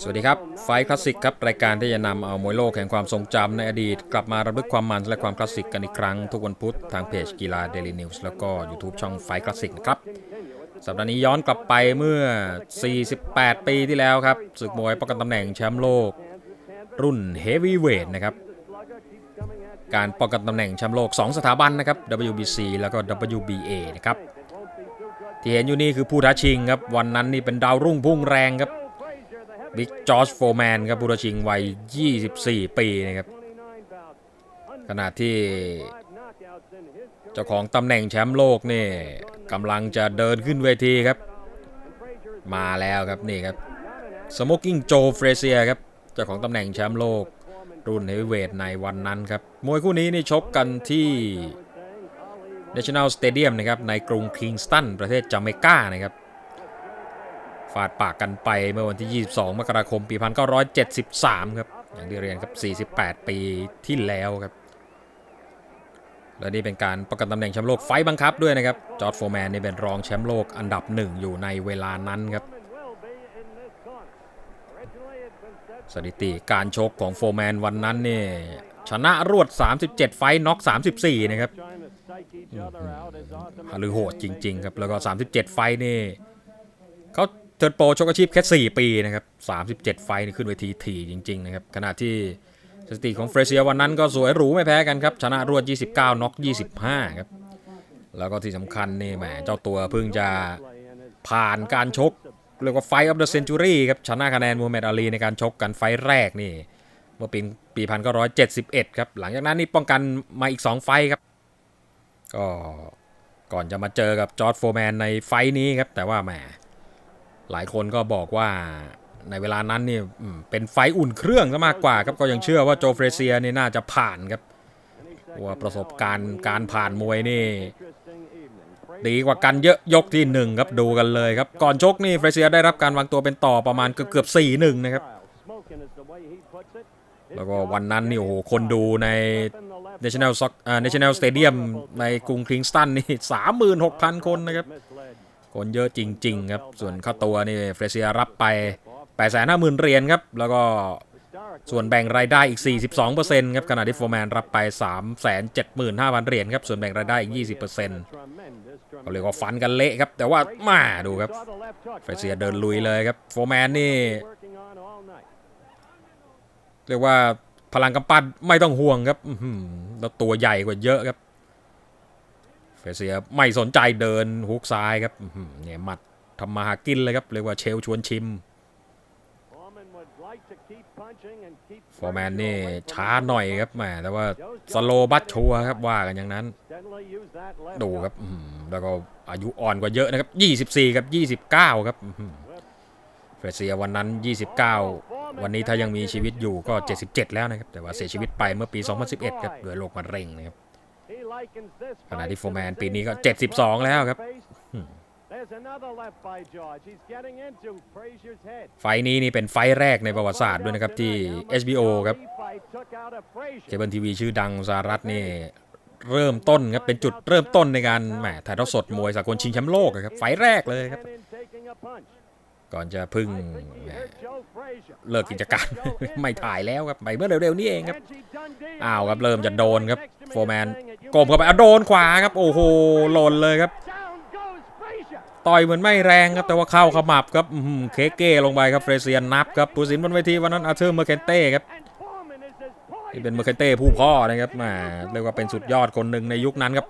สวัสดีครับ ไฟคลาสสิกครับ รายการที่จะนำเอามวยโลกแห่งความทรงจำในอดีต กลับมารำลึกความมันและความคลาสสิกกันอีกครั้ง ทุกวันพุธทางเพจกีฬาเดลินิวส์แล้วก็ YouTube ช่องไฟคลาสสิกนะครับ สัปดาห์นี้ย้อนกลับไปเมื่อ 48 ปีที่แล้วครับศึกมวยป้องกันตำแหน่งแชมป์โลก รุ่นเฮฟวีเวทนะครับการป้องกันตำแหน่งแชมป์โลก 2 สถาบันนะครับ WBC แล้วก็ WBA นะครับที่เห็นอยู่นี่คือผู้ท้าชิงครับวันนั้นนี่เป็นดาวรุ่งพุ่งแรงครับ บิ๊กจอร์จโฟร์แมนครับผู้ชิงวัย 24 ปีนะครับ ขณะที่เจ้าของตำแหน่งแชมป์โลกนี่กำลังจะเดินขึ้นเวทีครับ มาแล้วครับนี่ครับสโมกกิ้งโจเฟรเซียครับเจ้าของตำแหน่งแชมป์โลก รุ่นเฮฟวีเวทในวันนั้นครับ มวยคู่นี้นี่ชกกันที่ National Stadium นะครับในกรุงคิงสตันประเทศจาเมกานะครับ ฟาดปากกันไปเมื่อวันที่ 22 มกราคม ปี 1973 ครับ อย่างที่เรียนครับ 48 ปีที่แล้วครับ และนี่เป็นการประกันตำแหน่งแชมป์โลกไฟต์บังคับด้วยนะครับ จอร์ดโฟร์แมนนี่เป็นรองแชมป์โลกอันดับหนึ่งอยู่ในเวลานั้นครับสถิติการชกของโฟร์แมนวันนั้นนี่ชนะรวด 37 ไฟต์น็อก 34 นะครับฮาลือโหดจริง ๆ ครับ แล้วก็ 37 ไฟต์นี่เขา ทิร์นโปรชกอาชีพแค่ 4 ปีนะครับ 37 ไฟนี่ขึ้นเวทีถี่จริงๆนะครับขณะที่สถิติของเฟรเซียวันนั้นก็สวยหรูไม่แพ้กันครับ ชนะรวด 29 น็อก 25 ครับ แล้วก็ที่สำคัญนี่แหมเจ้าตัวเพิ่งจะผ่านการชก เรียกว่าไฟออฟเดอะเซนจูรี่ครับ ชนะคะแนนมูฮัมหมัดอาลีในการชกกันไฟแรกนี่ เมื่อปีปีพันเก้าร้อยเจ็ดสิบเอ็ดครับ หลังจากนั้นนี่ป้องกันมาอีก 2 ไฟครับ ก็ก่อนจะมาเจอกับจอร์ดโฟร์แมนในไฟนี้ครับ แต่ว่าแหม หลายคนก็บอกว่าในเวลานั้นนี่เป็นไฟอุ่นเครื่องซะมากกว่าครับก็ยังเชื่อว่าโจเฟรเซียนี่น่าจะผ่านครับว่าประสบการณ์การผ่านมวยนี่ ดีกว่ากันเยอะยกที่หนึ่งครับดูกันเลยครับ ก่อนชกนี่เฟรเซียได้รับการวางตัวเป็นต่อประมาณเกือบเกือบสี่หนึ่งนะครับ แล้วก็วันนั้นนี่โอ้โหคนดูใน National Soc อ่า National Stadium ในกรุงคิงสตันนี่สามหมื่นหกพันคนนะครับ คนเยอะจริง ๆ ครับ ส่วนค่าตัวนี่เฟรเซียรับไป8ปดแสนห้าหมื่นเหรียญครับ แล้วก็ส่วนแบ่งรายได้อีก 42%ครับขณะที่โฟร์แมนรับไป 3 7 5 0 0 0 เหรียญครับ ส่วนแบ่งรายได้อีก 20%เขาเรียกว่าฟันกันเละครับ แต่ว่ามาดูครับเฟรเซียเดินลุยเลยครับโฟร์แมนนี่เรียกว่าพลังกำปั้นไม่ต้องห่วงครับแล้วตัวใหญ่กว่าเยอะครับ เฟเซียไม่สนใจเดินฮุกซ้ายครับเนี่ยหมัดทำมาหากินเลยครับ เรียกว่าเชลชวนชิม ฟอร์แมนนี่ช้าหน่อยครับแหมแต่ว่าสโลบัตชัวครับว่ากันอย่างนั้น ดูครับแล้วก็อายุอ่อนกว่าเยอะนะครับ 24 กับ 29 ครับเฟรเซียวันนั้น 29 วันนี้ถ้ายังมีชีวิตอยู่ก็ 77 แล้วนะครับ แต่ว่าเสียชีวิตไปเมื่อปี 2011 ครับด้วยโรคมะเร็งนะครับ ขณะที่โฟร์แมนปีนี้ก็ 72 แล้วครับ ไฟล์นี้นี่เป็นไฟล์แรกในประวัติศาสตร์ด้วยนะครับที่ HBO ครับเคเบิลทีวีชื่อดังสหรัฐนี่เริ่มต้นครับเป็นจุดเริ่มต้นในการแหมถ่ายทอดสดมวยสากลชิงแชมป์โลกอะครับไฟล์แรกเลยครับ ก่อนจะพึ่งแหมเลิกกิจการ ไม่ถ่ายแล้วครับไปเมื่อเร็วๆนี้เองครับอ้าวครับเริ่มจะโดนครับโฟร์แมนกลมเข้าไปอะโดนขวาครับ โอ้โหหล่นเลยครับ ต่อยเหมือนไม่แรงครับแต่ว่าเข้าขมับครับอื้อหือเคเก้ลงไปครับเฟรเซียนนับครับผู้สินบนเวทีวันนั้นอาร์เธอร์เมอร์เคนเต้ครับที่เป็นเมอร์เคนเต้ผู้พ่อนะครับแหมาเรียกว่าเป็นสุดยอดคนหนึ่งในยุคนั้นครับ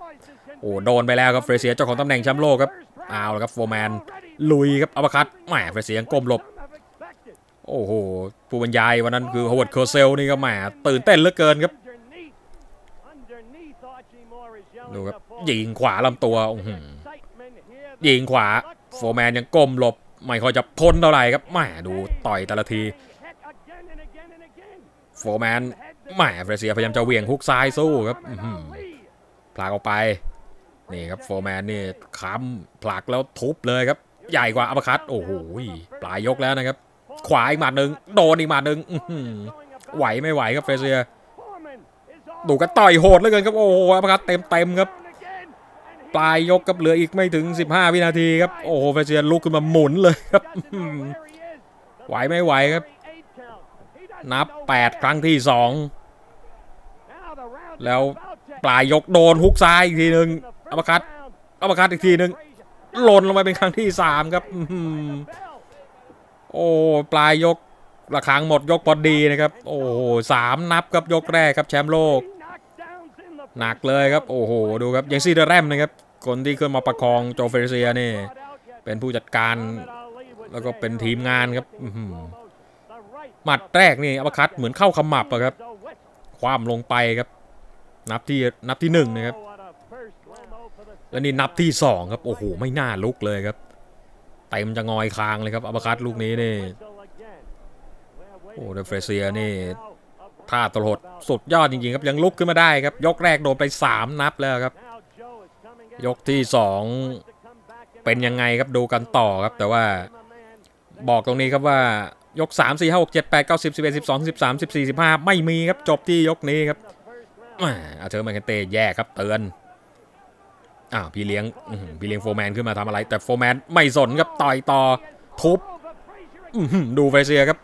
โอ้โดนไปแล้วครับเฟรเซียเจ้าของตำแหน่งแชมป์โลกครับ เอาละครับโฟร์แมนลุยครับอัปคัตแหมเฟรเซียงก้มหลบ โอ้โหผู้บรรยายวันนั้นคือฮาวเวิร์ดเคอร์เซลนี่ก็แหมตื่นเต้นเหลือเกินครับดูครับยิงขวาลำตัวอื้อหือยิงขวาโฟร์แมนยังก้มหลบ ไม่ค่อยจะพ้นเท่าไหร่ครับแหมดูต่อยแต่ละทีโฟร์แมนแหมเฟรเซียพยายามจะเหวี่ยงฮุกซ้ายสู้ครับอื้อหือผลักออกไป นี่ครับโฟร์แมนนี่ค้ำผลักแล้วทุบเลยครับ ใหญ่กว่าอัปคัตโอ้โหปลายยกแล้วนะครับ ขวาอีกหมัดหนึ่งโดนอีกหมัดหนึ่งหือไหวไม่ไหวครับเฟเซียดูกันต่อยโหดเหลือเกินครับโอ้โหอัปคัตเต็มเต็มครับ ปลายยกกับเหลืออีกไม่ถึง 15 วินาทีครับโอ้โหเฟเซียลุกขึ้นมาหมุนเลยครับหือไหวไม่ไหวครับ นับ 8 ครั้งที่ 2 แล้วปลายยกโดนฮุกซ้ายอีกทีหนึ่ง อัปคัตอัปคัตอีกทีหนึ่งหล่นลงไปเป็นครั้งที่3ครับโอ้ปลายยกระฆังหมดยกพอดีนะครับ โอ้โหสามนับครับยกแรกครับแชมป์โลก หนักเลยครับ โอ้โห ดูครับยังซีเดอร์แรมนะครับ คนที่ขึ้นมาประคองโจเฟรเซียนี่ เป็นผู้จัดการ แล้วก็เป็นทีมงานครับหมัดแรกนี่อัปคัตเหมือนเข้าขมับอะครับ คว่ำลงไปครับ นับที่นับที่หนึ่งนะครับ แล้วนี่นับที่สองครับโอ้โหไม่น่าลุกเลยครับเต็มจะงอยคางเลยครับอัปคัตลูกนี้นี่โอ้เดฟเฟรเซียนี่ท่าตลดสุดยอดจริงๆครับยังลุกขึ้นมาได้ครับ ยกแรกโดนไป 3 นับแล้วครับ ยกที่ 2 เป็นยังไงครับดูกันต่อครับ แต่ว่าบอกตรงนี้ครับว่ายก 3 4 5 6 7 8 9 10 11 12 13 14 15 ไม่มีครับจบที่ยกนี้ครับอาเธอร์แมนเคนเตแย่ครับเตือน อ้าพี่เลี้ยงพี่เลี้ยงโฟร์แมนขึ้นมาทำอะไร แต่โฟร์แมนไม่สนครับต่อยต่อทุบดูเฟเซียครับ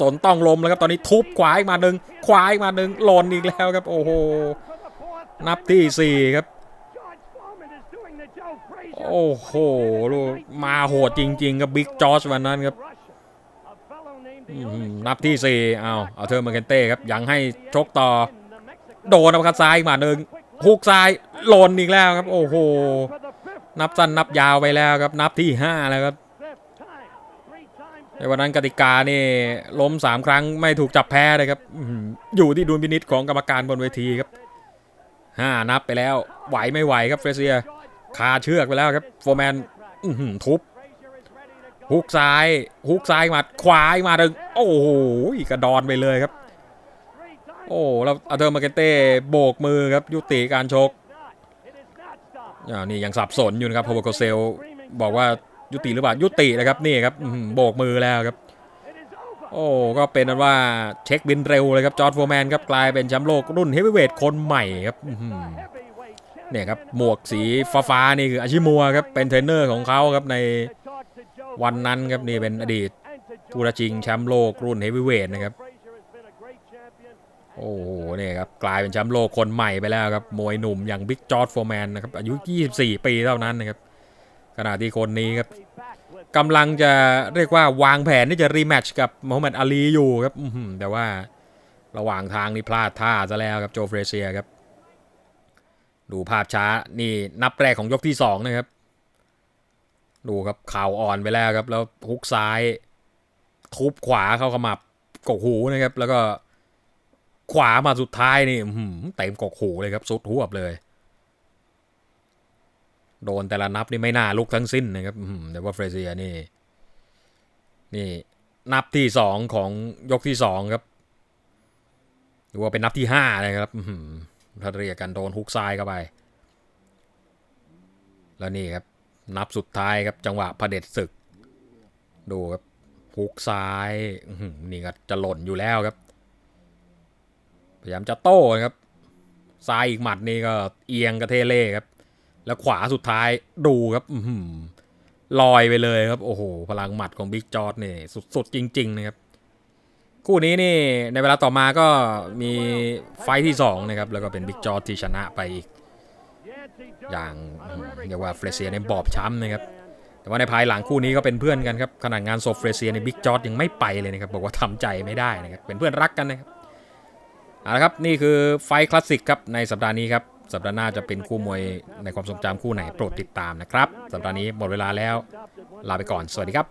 สนต้องลมแล้วครับตอนนี้ทุบขวาอีกมาหนึ่งขวาอีกมาหนึ่งหล่นอีกแล้วครับ โอ้โหนับที่สี่ครับ โอ้โหดูมาโหดจริง ๆ ครับบิ๊กจอร์จวันนั้นครับนับที่สี่เอาเอาเธอมาเคนเต้ครับยังให้ชกต่อ โดนอัปคัดซ้ายอีกมาหนึ่งฮุกซ้าย หล่นอีกแล้วครับ โอ้โห นับสั้นนับยาวไปแล้วครับ นับที่ห้าแล้วครับในวันนั้นกติกานี่ล้มสามครั้งไม่ถูกจับแพ้เลยครับอยู่ที่ดุลพินิษของกรรมการบนเวทีครับห้านับไปแล้ว ไหวไม่ไหวครับเฟรเซียคาเชือกไปแล้วครับโฟร์แมนทุบฮุกซ้ายฮุกซ้ายมาขวาอีกมาดึงโอ้โหกระดอนไปเลยครับ โอ้แล้วอาเธอร์มาเกเต้โบกมือครับยุติการชก อ่านี่ยังสับสนอยู่นะครับพาวเวอร์โคเซลบอกว่ายุติหรือเปล่ายุตินะครับนี่ครับโบกมือแล้วครับ โอ้ก็เป็นนั้นว่าเช็คบินเร็วเลยครับจอร์ดโฟร์แมนครับกลายเป็นแชมป์โลกรุ่นเฮฟวีเวทคนใหม่ครับเนี่ยครับหมวกสีฟ้าๆนี่คืออาชิมัวครับเป็นเทรนเนอร์ของเขาครับในวันนั้นครับนี่เป็นอดีตผู้ราชิงแชมป์โลกรุ่นเฮฟวีเวทนะครับ โอ้โหเนี่ยครับกลายเป็นแชมป์โลกคนใหม่ไปแล้วครับมวยหนุ่มอย่างบิ๊กจอร์ดโฟร์แมนนะครับอายุ 24 ปีเท่านั้นนะครับขณะที่คนนี้ครับกำลังจะเรียกว่าวางแผนที่จะรีแมตช์กับโมฮัมหมัดอาลีอยู่ครับแต่ว่าระหว่างทางนี่พลาดท่าซะแล้วครับโจเฟรเซียครับ ดูภาพช้านี่นับแรกของยกที่2นะครับ ดูครับข่าวอ่อนไปแล้วครับ แล้วฮุกซ้ายทุบขวาเข้าขมับกกหูนะครับ แล้วก็ ขวามาสุดท้ายนี่เต็มกกหูเลยครับสุดหัวบเลย โดนแต่ละนับนี่ไม่น่าลุกทั้งสิ้นนะครับแต่ว่าเฟรเซียนี่ นี่ นับที่สองของยกที่สองครับหรือว่าเป็นนับที่ห้าเลยครับถ้าเรียกกันโดนฮุกซ้ายเข้าไป แล้วนี่ครับ นับสุดท้ายครับจังหวะพระเด็จศึก ดูครับฮุกซ้ายนี่ก็จะหล่นอยู่แล้วครับ พยายามจะโต้ครับซ้ายอีกหมัดนี่ก็เอียงกระเทเล่ครับ แล้วขวาสุดท้ายดูครับอืลอยไปเลยครับ โอ้โห พลังหมัดของบิ๊กจอร์ดนี่สุดๆ จริง ๆ นะครับ คู่นี้นี่ในเวลาต่อมาก็มีไฟที่2นะครับ แล้วก็เป็นบิ๊กจอร์ดที่ชนะไปอีก อย่างเรียกว่าเฟรเซียในบอบช้ำนะครับ แต่ว่าในภายหลังคู่นี้ก็เป็นเพื่อนกันครับขนาดงานศพเฟรเซียในบิ๊กจอร์ดยังไม่ไปเลยนะครับ บอกว่าทำใจไม่ได้นะครับ เป็นเพื่อนรักกันนะครับ เอาละครับนี่คือไฟคลาสสิกครับในสัปดาห์นี้ครับสัปดาห์หน้าจะเป็นคู่มวยในความทรงจำคู่ไหนโปรดติดตามนะครับ สัปดาห์นี้หมดเวลาแล้ว ลาไปก่อน สวัสดีครับ